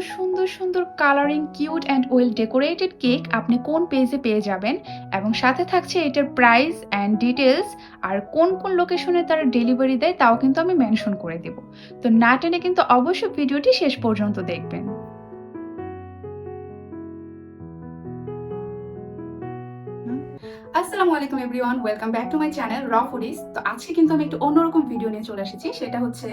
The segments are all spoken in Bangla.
সুন্দর সুন্দর colouring cute and well decorated cake আপনি কোন পেজে পেয়ে যাবেন এবং সাথে থাকছে এটার প্রাইস অ্যান্ড ডিটেলস আর কোন কোন লোকেশনে তারা ডেলিভারি দেয় তাও কিন্তু আমি মেনশন করে দেব। তো না টেনে কিন্তু অবশ্যই ভিডিওটি শেষ পর্যন্ত দেখবেন। আসসালামু আলাইকুম everyone, welcome back to my channel র ফুডিস। তো আজকে কিন্তু আমি একটু অন্যরকম ভিডিও নিয়ে চলে এসেছি, সেটা হচ্ছে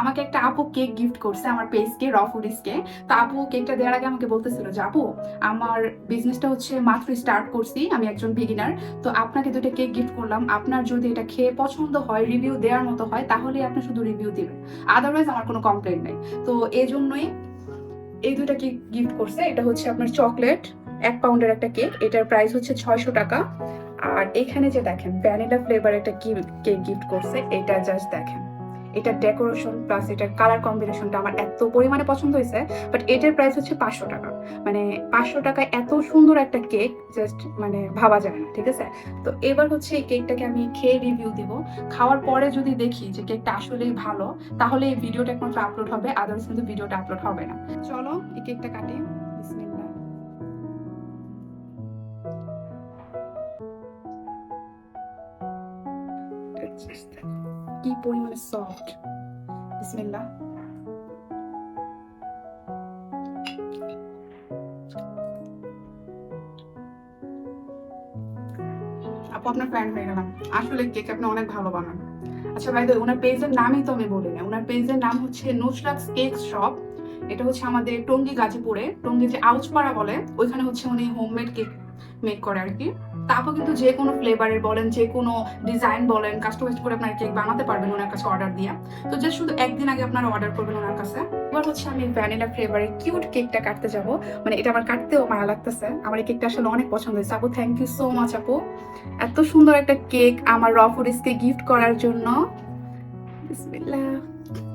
আমাকে একটা আপু কেক গিফট করছে আমার পেজকে, র ফুডিসকে। তো আপু কেকটা দেওয়ার আগে আমাকে বলতেছিল যে, আপু, আমার বিজনেসটা হচ্ছে মাত্র স্টার্ট করছি, আমি একজন বিগিনার তো আপনাকে দুটো কেক গিফট করলাম। আপনার যদি এটা খেয়ে পছন্দ হয় রিভিউ দেওয়ার মতো হয়, তাহলে আপনি শুধু রিভিউ দিবেন। আদারওয়াইজ আমার কোনো কমপ্লেন নেই। তো এই জন্যই এই দুইটা কেক গিফট করছে, এটা হচ্ছে আপনার চকলেট এক পাউন্ডের একটা কেক এটার প্রাইস হচ্ছে ছয়শো টাকা। আর এখানে যে দেখেন ভ্যানিলা ফ্লেভার একটা কেক গিফট করছে, এটা জাস্ট দেখেন। এটা ডেকোরেশন প্লাস এটার কালার কম্বিনেশনটা আমার এত পরিমাণে পছন্দ হয়েছে বাট এটার প্রাইস হচ্ছে পাঁচশো টাকা। মানে পাঁচশো টাকায় এত সুন্দর একটা কেক জাস্ট মানে ভাবা যায় না, ঠিক আছে? তো এবার হচ্ছে এই কেকটাকে আমি খেয়ে রিভিউ দিব। খাওয়ার পরে যদি দেখি যে কেকটা আসলেই ভালো, তাহলে এই ভিডিওটা একমাত্র আপলোড হবে আদার্স কিন্তু ভিডিওটা আপলোড হবে না। চলো এই কেকটা কাটি। কি পরিমাণে সফট বিসমিল্লাহ আপু, আপনার ফ্যান হয়ে গেলাম। আসলে কেক আপনি অনেক ভালো বানান। আচ্ছা ভাই ওনার পেজের নামই তো আমি বলি না ওনার পেজের নাম হচ্ছে নুসরাত কেক শপ এটা হচ্ছে আমাদের টঙ্গী গাজীপুরে। টঙ্গী যে আউচপাড়া বলে, ওইখানে হচ্ছে উনি হোমমেড কেক মেক করে আর কি। তারপর কিন্তু যে কোনো ফ্লেভারের বলেন, যে কোনো ডিজাইন বলেন কাস্টমাইজ করে আপনার কেক বানাতে পারবেন ওনার কাছে অর্ডার দিয়ে। তো জাস্ট শুধু একদিন আগে আপনারা অর্ডার করবেন ওনার কাছে। এবার হচ্ছে আমি ভ্যানিলা ফ্লেভারের কিউট কেকটা কাটতে যাব। মানে এটা আমার কাটতেও মায়া লাগতেছে। আমার এই কেকটা আসলে অনেক পছন্দ হয়েছে। আপু থ্যাংক ইউ সো মাচ আপু। এত সুন্দর একটা কেক আমার র ফুডিসকে গিফট করার জন্য।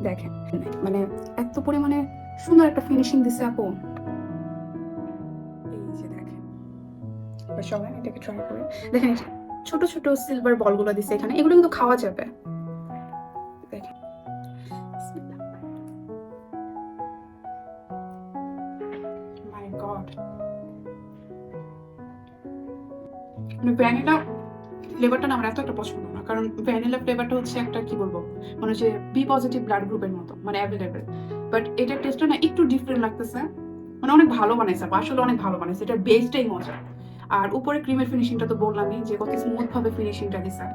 দেখেন মানে এত পরিমাণে সুন্দর একটা ফিনিশিং দিছে আপু। এবার সবাই এটাকে ট্রাই করে। দেখেন ছোট ছোট সিলভার বলগুলো দিছে এখানে, এগুলো কিন্তু খাওয়া যাবে। গড মানে ভ্যানিলা ফ্লেভারটা আমার এত একটা পছন্দ না, কারণ ভ্যানিলা ফ্লেভারটা হচ্ছে একটা কি বলব? মানে হচ্ছে বি পজিটিভ ব্লাড গ্রুপের মতো মানে অ্যাভেলেবেল বাট এটার টেস্টটা না একটু ডিফারেন্ট লাগতেছে। মানে অনেক ভালো বানাইছে আসলে অনেক ভালো বানাইছে, এটার বেসটাই মজা। আর উপরে ক্রিমের ফিনিশিংটা তো বললামই যে কত স্মুথ ভাবে ফিনিশিংটা দিছে।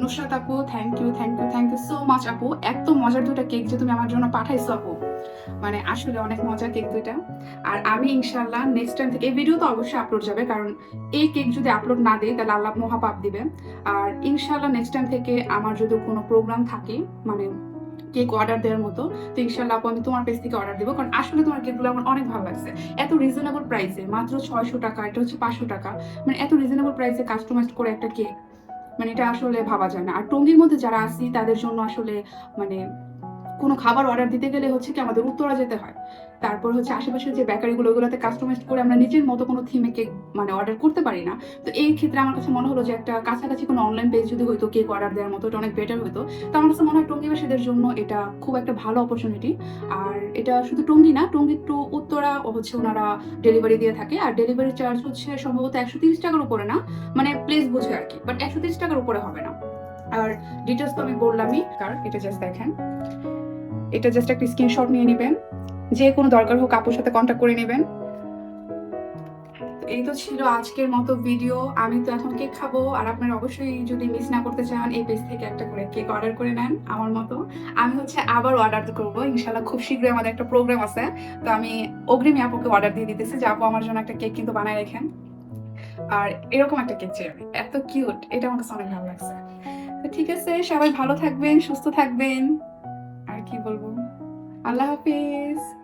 নুসরাত আপু thank you thank you thank you so much আপু। এত মজার দুটা কেক যে তুমি আমার জন্য পাঠাইছো আপু। মানে আসলে অনেক মজার কেক দুইটা। আর আমি ইনশাল্লাহ নেক্সট টাইম থেকে, এই ভিডিও তো অবশ্যই আপলোড যাবে, কারণ এই কেক যদি আপলোড না দিই তাহলে আল্লাহ মহাপাপ দিবে। আর ইনশাল্লাহ নেক্সট টাইম থেকে আমার যদি কোনো প্রোগ্রাম থাকে মানে কেক অর্ডার দেওয়ার মতো। তো ইনশাল্লাহ আপু, আমি তোমার পেজ থেকে অর্ডার দেবো। কারণ আসলে তোমার কেকগুলো আমার অনেক ভালো লাগছে। এত রিজনেবল প্রাইসে মাত্র ছয়শো টাকা, এটা হচ্ছে পাঁচশো টাকা। মানে এত রিজনেবল প্রাইসে কাস্টমাইজ করে একটা কেক মানে এটা আসলে ভাবা যায় না। আর টঙ্গির মধ্যে যারা আসি তাদের জন্য আসলে মানে কোনো খাবার অর্ডার দিতে গেলে হচ্ছে কি আমাদের উত্তরা যেতে হয়। তারপর হচ্ছে আশেপাশের যে বেকারিগুলো ওগুলোতে কাস্টমাইজ করে আমরা নিজের মতো কোনো থিমে কেক মানে অর্ডার করতে পারি না। তো এই ক্ষেত্রে আমার কাছে মনে হলো যে একটা কাছাকাছি কোনো অনলাইন পেজ যদি হইতো কেক অর্ডার দেওয়ার মতো, এটা অনেক বেটার হতো তো আমার কাছে মনে হয় টঙ্গিবাসীদের জন্য এটা খুব একটা ভালো অপরচুনিটি আর এটা শুধু টঙ্গি না, টঙ্গি টু উত্তরা হচ্ছে ওনারা ডেলিভারি দিয়ে থাকে। আর ডেলিভারি চার্জ হচ্ছে সম্ভবত একশো তিরিশ টাকার উপরে না মানে প্লেস বুঝে আর কি বাট একশো তিরিশ টাকার উপরে হবে না। আর ডিটেলস তো আমি বললামই কার এটা জাস্ট দেখেন। এটা জাস্ট একটা স্ক্রিনশট নিয়ে নেবেন। যে কোনো দরকার হোক আপুর সাথে কন্ট্যাক্ট করে নেবেন। এই তো ছিল আজকের মতো ভিডিও আমি তো এখন কেক খাব। আর আপনারা অবশ্যই যদি মিস না করতে চান, এই পেজ থেকে একটা করে কেক অর্ডার করে নেন, আমার মতো। আমি হচ্ছে আবার অর্ডার করব। ইনশাল্লাহ খুব শীঘ্রই আমাদের একটা প্রোগ্রাম আছে। তো আমি অগ্রিমী আপুকে অর্ডার দিয়ে দিতেছি যে, আপু আমার জন্য একটা কেক কিন্তু বানায় রেখেন। আর এরকম একটা কেক আমি। এত কিউট এটা আমার কাছে অনেক ভালো লাগছে। তো ঠিক আছে, সবাই ভালো থাকবেন, সুস্থ থাকবেন। কি বলব? আল্লাহ হাফিজ।